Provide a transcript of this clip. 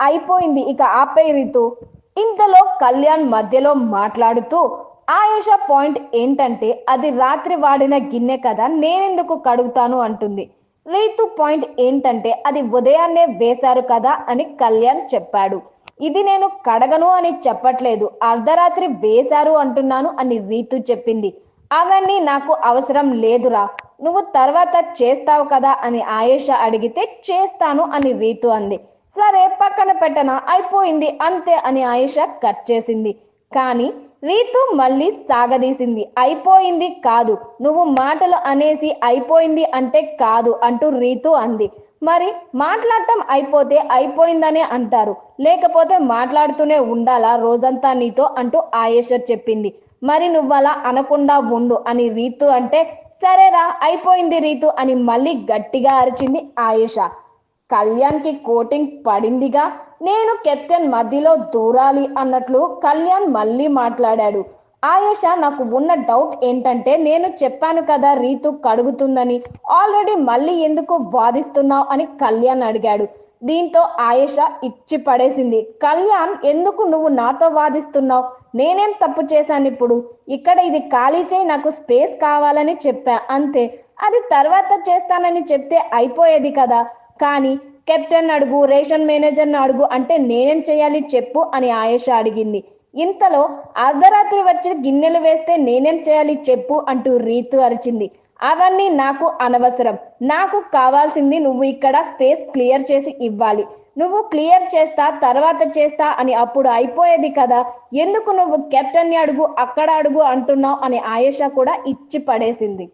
అయిపోయింది. ఇక ఆపే రీతు. ఇంతలో కళ్యాణ్ మధ్యలో మాట్లాడుతూ ఆయేష పాయింట్ ఏంటంటే అది రాత్రి వాడిన గిన్నె కదా నేనెందుకు కడుగుతాను? అంటుంది. రీతు పాయింట్ ఏంటంటే అది ఉదయాన్నే వేశారు కదా అని కళ్యాణ్ చెప్పాడు. ఇది నేను కడగను అని చెప్పట్లేదు. అర్ధరాత్రి వేశారు అంటున్నాను అని రీతు చెప్పింది. అవన్నీ నాకు అవసరం లేదురా. నువ్వు తర్వాత చేస్తావు కదా అని ఆయేష అడిగితే చేస్తాను అని రీతు అంది. సరే పక్కన పెట్టన? అయిపోయింది. అంతే అని ఆయేష కట్ చేసింది. కానీ రీతు మళ్ళీ సాగదీసింది. అయిపోయింది కాదు. నువ్వు మాటలు అనేసి అయిపోయింది అంటే కాదు అంటూ రీతు అంది. మరి మాట్లాడటం అయిపోతే అయిపోయిందనే అంటారు. లేకపోతే మాట్లాడుతూనే ఉండాలా రోజంతా నీతో అంటూ ఆయేష చెప్పింది. మరి నువ్వలా అనకుండా ఉండు అని రీతు అంటే సరేరా అయిపోయింది రీతు అని మళ్ళీ గట్టిగా అరిచింది ఆయేష. కళ్యాణ్కి కోటింగ్ పడిందిగా నేను కెప్టెన్ మధ్యలో దూరాలి అన్నట్లు కళ్యాణ్ మళ్ళీ మాట్లాడాడు. ఆయేష నాకు ఉన్న డౌట్ ఏంటంటే నేను చెప్పాను కదా రీతు కడుగుతుందని. ఆల్రెడీ మళ్ళీ ఎందుకు వాదిస్తున్నావు అని కళ్యాణ్ అడిగాడు. దీంతో ఆయేష ఇచ్చి పడేసింది. కళ్యాణ్ ఎందుకు నువ్వు నాతో వాదిస్తున్నావు? నేనేం తప్పు చేశాను ఇప్పుడు? ఇక్కడ ఇది ఖాళీ చేయి నాకు స్పేస్ కావాలని చెప్పా అంతే. అది తర్వాత చేస్తానని చెప్తే అయిపోయేది కదా. కానీ కెప్టెన్ అడుగు రేషన్ మేనేజర్ని అడుగు అంటే నేనేం చేయాలి చెప్పు అని ఆయేష అడిగింది. ఇంతలో అర్ధరాత్రి వచ్చి గిన్నెలు వేస్తే నేనేం చేయాలి చెప్పు అంటూ రీతు అరిచింది. అవన్నీ నాకు అనవసరం. నాకు కావాల్సింది నువ్వు ఇక్కడ స్పేస్ క్లియర్ చేసి ఇవ్వాలి. నువ్వు క్లియర్ చేస్తా తర్వాత చేస్తా అని అప్పుడు అయిపోయేది కదా. ఎందుకు నువ్వు కెప్టెన్ని అడుగు అక్కడ అడుగు అంటున్నావు అని ఆయేష కూడా ఇచ్చి పడేసింది